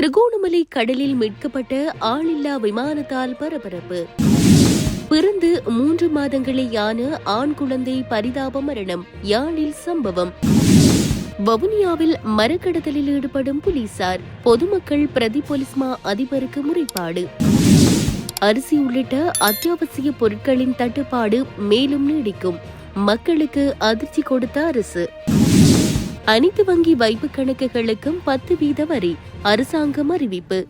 திருகோணமலை கடலில் மீட்கப்பட்ட ஆளில்லா விமானத்தால் பரபரப்பு. பிறந்து மூன்று மாதங்களேயான ஆண் குழந்தை பரிதாப மரணம் யாழில் சம்பவம். வவுனியாவில் மரக்கடத்தலில் ஈடுபடும் போலீசார் பொதுமக்கள் பிரதி போலீஸ்மா அதிபருக்கு முறைப்பாடு. அரிசி உள்ளிட்ட அத்தியாவசிய பொருட்களின் தட்டுப்பாடு மேலும் நீடிக்கும். மக்களுக்கு அதிர்ச்சி கொடுத்த அரசு. அனைத்து வங்கி வைப்பு கணக்குகளுக்கும் பத்து வீத வரி அரசாங்கம் அறிவிப்பு.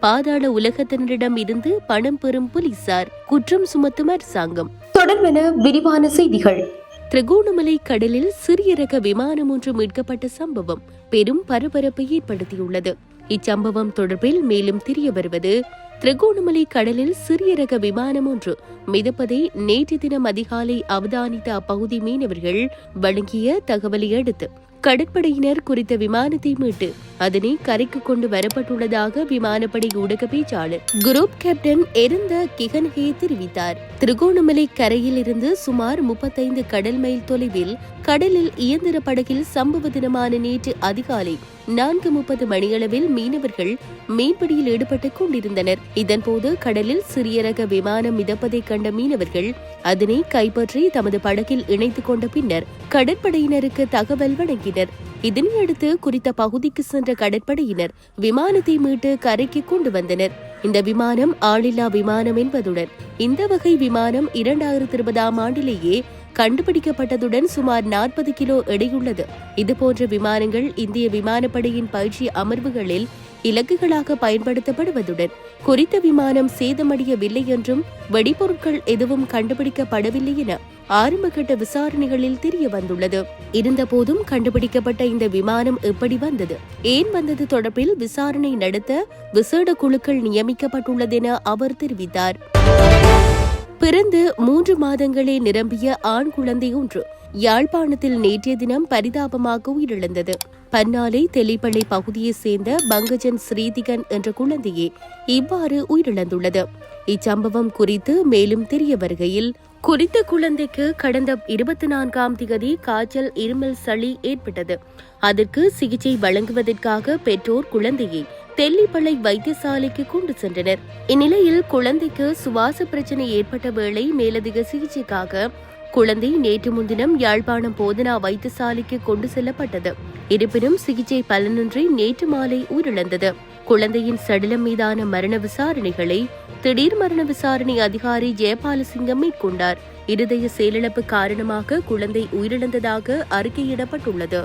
பாதாள உலகத்தினரிடம் இருந்து பணம் பெறும் போலீசார் குற்றம் சுமத்தும் அரசாங்கம். தொடர்பென விரிவான செய்திகள். திரிகோணமலை கடலில் சிறிய ரக விமானம் ஒன்று மீட்கப்பட்ட சம்பவம் பெரும் பரபரப்பை ஏற்படுத்தியுள்ளது. இச்சம்பவம் தொடர்பில் மேலும் தெரிய வருவது திரிகோணமலை கடலில் சிறிய ரக விமானம் ஒன்று மிதப்பதை நேற்று தினம் அதிகாலை அவதானித்த அப்பகுதி மீனவர்கள் வழங்கிய தகவலை அடுத்து கடற்படையினர் குறித்த விமானத்தை மீட்டு அதனை கரைக்கு கொண்டு வரப்பட்டுள்ளதாக விமானப்படை ஊடக பேச்சாளர் குரூப் கேப்டன் எருந்த கிகன்ஹே தெரிவித்தார். திருகோணமலை கரையில் இருந்து சுமார் முப்பத்தைந்து கடல் மைல் தொலைவில் கடலில் இயந்திர படகில் சம்பவ தினமான நேற்று அதிகாலை நான்கு முப்பது மணியளவில் மீனவர்கள் மீன்பிடியில் ஈடுபட்டுக் கொண்டிருந்தனர். இதன்போது கடலில் சிறிய ரக விமானம் மிதப்பதைக் கண்ட மீனவர்கள் அதனை கைப்பற்றி தமது படகில் இணைத்துக் கொண்ட பின்னர் கடற்படையினருக்கு தகவல் வழங்கினர். இதனையடுத்து குறித்த பகுதிக்கு சென்ற கடற்படையினர் விமானத்தை மீட்டு கரைக்கு கொண்டு வந்தனர். இந்த விமானம் ஆளில்லா விமானம் என்பதுடன் இந்த வகை விமானம் இரண்டாயிரத்தி இருபதாம் ஆண்டிலேயே கண்டுபிடிக்கப்பட்டதுடன் சுமார் நாற்பது கிலோ எடையுள்ளது. இதுபோன்ற விமானங்கள் இந்திய விமானப்படையின் பயிற்சி அமர்வுகளில் இலக்குகளாக பயன்படுத்தப்படுவதுடன் குறித்த விமானம் சேதமடையவில்லை என்றும் வெடிபொருட்கள் எதுவும் கண்டுபிடிக்கப்படவில்லை என ஆரம்பகட்ட விசாரணைகளில் தெரிய வந்துள்ளது இருந்தபோதும் கண்டுபிடிக்கப்பட்ட இந்த விமானம் எப்படி வந்தது? ஏன் வந்தது தொடர்பில் விசாரணை நடத்த விசேட குழுக்கள் நியமிக்கப்பட்டுள்ளதென அவர் தெரிவித்தார். பிறந்து மூன்று மாதங்களே நிரம்பிய ஆண் குழந்தை ஒன்று யாழ்ப்பாணத்தில் நேற்றைய தினம் பரிதாபமாக உயிரிழந்தது. பன்னாலை தெளிப்பள்ளி பகுதியைச் சேர்ந்த பங்கஜன் ஸ்ரீதிகன் என்ற குழந்தையே இவ்வாறு உயிரிழந்துள்ளது. இச்சம்பவம் குறித்து மேலும் தெரிய வருகையில் குறித்த குழந்தைக்கு கடந்த இருபத்தி நான்காம் திகதி காய்ச்சல் இருமல் சளி ஏற்பட்டது. அதற்கு சிகிச்சை வழங்குவதற்காக பெற்றோர் குழந்தையை தெல்லிப்பளை வைத்தியசாலைக்கு கொண்டு சென்றனர். இந்நிலையில் குழந்தைக்கு சுவாச பிரச்சனை ஏற்பட்ட வேளை மேலதிக சிகிச்சைக்காக குழந்தை நேற்று முன்தினம் யாழ்ப்பாணம் போதனா வைத்தியசாலைக்கு கொண்டு செல்லப்பட்டது. இருப்பினும் சிகிச்சை பலனின்றி நேற்று மாலை உயிரிழந்தது. குழந்தையின் சடலம் மீதான மரண விசாரணைகளை திடீர் மரண விசாரணை அதிகாரி ஜெயபாலசிங்கம் மேற்கொண்டார். இருதய செயலிழப்பு காரணமாக குழந்தை உயிரிழந்ததாக அறிக்கையிடப்பட்டுள்ளது.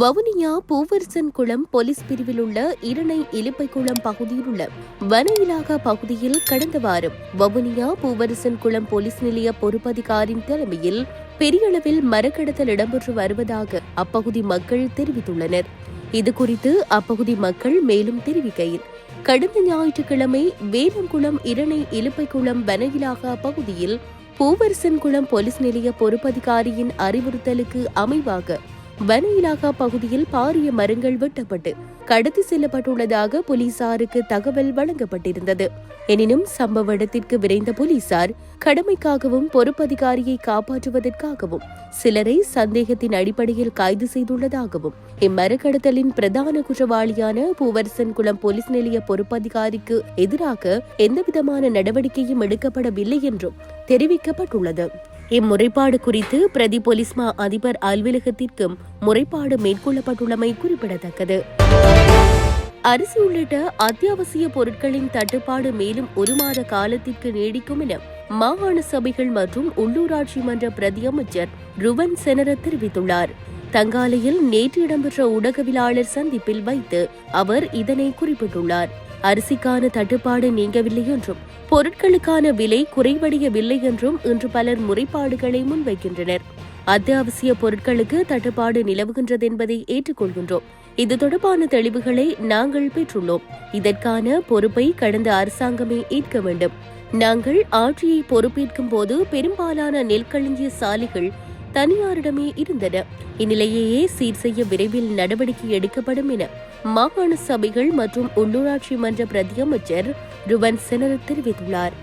வவுனியா பூவரசன் குளம் போலீஸ் பிரிவில் உள்ள இரணை இலுப்பைக்குளம் பகுதியில் உள்ள வன இலாகா பகுதியில் கடந்த வாரம் வவுனியா பூவரசன் குளம் போலீஸ் நிலைய பொறுப்பதிகாரின் தலைமையில் பெரிய அளவில் மரக்கடத்தல் இடம்பெற்று வருவதாக அப்பகுதி மக்கள் தெரிவித்துள்ளனர். இதுகுறித்து அப்பகுதி மக்கள் மேலும் தெரிவிக்கையில் கடந்த ஞாயிற்றுக்கிழமை வேலங்குளம் இரணை இலுப்பைக்குளம் வன இலாகா பகுதியில் பூவரசன் குளம் போலீஸ் நிலைய பொறுப்பதிகாரியின் அறிவுறுத்தலுக்கு அமைவாக வன இலாகா பகுதியில் பாரிய மரங்கள் வெட்டப்பட்டு கடத்தி செல்லப்பட்டுள்ளதாக போலீசாருக்கு தகவல் வழங்கப்பட்டிருந்தது. எனினும் சம்பவ இடத்திற்கு விரைந்த போலீசார் கடமைக்காகவும் பொறுப்பதிகாரியை காப்பாற்றுவதற்காகவும் சிலரை சந்தேகத்தின் அடிப்படையில் கைது செய்துள்ளதாகவும் இம்மரக்கடத்தலின் பிரதான குற்றவாளியான பூவரசன் குளம் போலீஸ் நிலைய பொறுப்பதிகாரிக்கு எதிராக எந்தவிதமான நடவடிக்கையும் எடுக்கப்படவில்லை என்றும் தெரிவிக்கப்பட்டுள்ளது. இம்முறைப்பாடு குறித்து பிரதி போலீஸ்மா அதிபர் அலுவலகத்திற்கும் முறைப்பாடு மேற்கொள்ளப்பட்டுள்ளமை குறிப்பிடத்தக்கது. அரிசி உள்ளிட்ட அத்தியாவசிய பொருட்களின் தட்டுப்பாடு மேலும் ஒரு மாத காலத்திற்கு நீடிக்கும் என மாகாண சபைகள் மற்றும் உள்ளூராட்சி மன்ற பிரதி அமைச்சர் ருவன் செனர தெரிவித்துள்ளார். தங்காலையில் நேற்று இடம்பெற்ற ஊடகவியலாளர் சந்திப்பில் வைத்து அவர் இதனை குறிப்பிட்டுள்ளார். அரிசிக்கான தட்டுப்பாடு நீங்கவில்லை என்றும் பொருட்களுக்கான விலை குறைவடையவில்லை என்றும் இன்று பலர் முறைப்பாடுகளை முன்வைக்கின்றனர். அத்தியாவசிய பொருட்களுக்கு தட்டுப்பாடு நிலவுகின்றது என்பதை ஏற்றுக்கொள்கின்றோம். இது தொடர்பான தெளிவுகளை நாங்கள் பெற்றுள்ளோம். இதற்கான பொறுப்பை கடந்த அரசாங்கமே ஏற்க வேண்டும். நாங்கள் ஆட்சியை பொறுப்பேற்கும் போது பெரும்பாலான நெற்களஞ்சிய சாலைகள் தனியாரிடமே இருந்தன. இந்நிலையையே சீர் செய்ய விரைவில் நடவடிக்கை எடுக்கப்படும் என மாகாண சபைகள் மற்றும் உள்ளூராட்சி மன்ற பிரதியமைச்சர் ருவன் செனர் தெரிவித்துள்ளார்.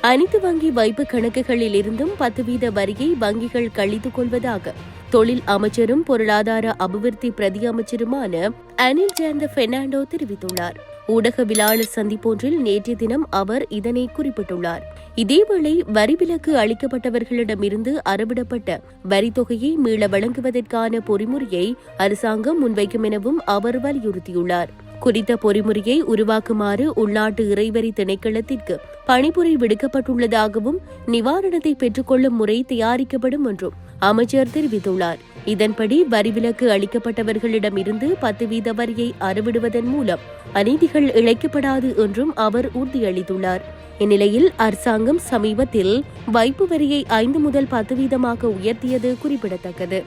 அனைத்து வங்கி வைப்பு கணக்குகளில் இருந்தும் பத்து வீத வரியை வங்கிகள் கழித்துக் கொள்வதாக தொழில் அமைச்சரும் பொருளாதார அபிவிருத்தி பிரதி அமைச்சருமான அனில் ஜேந்த பெர்னாண்டோ தெரிவித்துள்ளார். ஊடகவியலாளர் சந்திப்பொன்றில் நேற்றைய தினம் அவர் இதனை குறிப்பிட்டுள்ளார். இதேவேளை வரிவிலக்கு அளிக்கப்பட்டவர்களிடமிருந்து அறவிடப்பட்ட வரி தொகையை மீள வழங்குவதற்கான பொறிமுறையை அரசாங்கம் முன்வைக்கும் எனவும் அவர் வலியுறுத்தியுள்ளார். குறித்த பொறிமுறையை உருவாக்குமாறு உள்நாட்டு இறைவரி திணைக்களத்திற்கு பணிபுரி விடுக்கப்பட்டுள்ளதாகவும் நிவாரணத்தை பெற்றுக்கொள்ளும் முறை தயாரிக்கப்படும் என்றும் அமைச்சர் தெரிவித்துள்ளார். இதன்படி வரிவிலக்கு அளிக்கப்பட்டவர்களிடமிருந்து பத்து வீத வரியை அறவிடுவதன் மூலம் அநீதிகள் இழைக்கப்படாது என்றும் அவர் உறுதியளித்துள்ளார். இந்நிலையில் அரசாங்கம் சமீபத்தில் வைப்பு வரியை ஐந்து முதல் பத்து வீதமாக உயர்த்தியது குறிப்பிடத்தக்கது.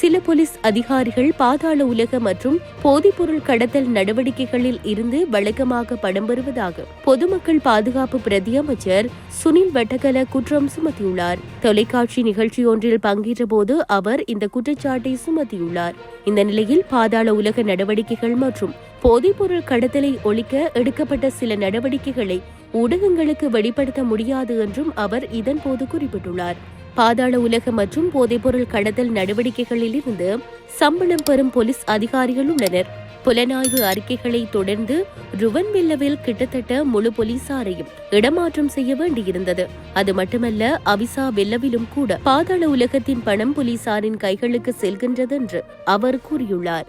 சில போலீஸ் அதிகாரிகள் பாதாள உலக மற்றும் போதைப்பொருள் கடத்தல் நடவடிக்கைகளில் இருந்து வழக்கமாக படம் வருவதாக பொதுமக்கள் பாதுகாப்பு பிரதியமைச்சர் சுனில் வட்டகல குற்றம் சுமத்தியுள்ளார். தொலைக்காட்சி நிகழ்ச்சி ஒன்றில் பங்கேற்ற போது அவர் இந்த குற்றச்சாட்டை சுமத்தியுள்ளார். இந்த நிலையில் பாதாள உலக நடவடிக்கைகள் மற்றும் போதைப்பொருள் கடத்தலை ஒழிக்க எடுக்கப்பட்ட சில நடவடிக்கைகளை ஊடகங்களுக்கு வெளிப்படுத்த முடியாது என்றும் அவர் இதன்போது குறிப்பிட்டுள்ளார். பாதாள உலக மற்றும் போதைப்பொருள் கடத்தல் நடவடிக்கைகளில் இருந்து சம்பளம் பெறும் போலீஸ் அதிகாரிகள் உள்ளனர். புலனாய்வு அறிக்கைகளை தொடர்ந்து ருவன் வில்லவில் கிட்டத்தட்ட முழு போலீசாரையும் இடமாற்றம் செய்ய வேண்டியிருந்தது. அது மட்டுமல்ல அவிசா வெல்லவிலும் கூட பாதாள உலகத்தின் பணம் போலீசாரின் கைகளுக்கு செல்கின்றது என்று அவர் கூறியுள்ளார்.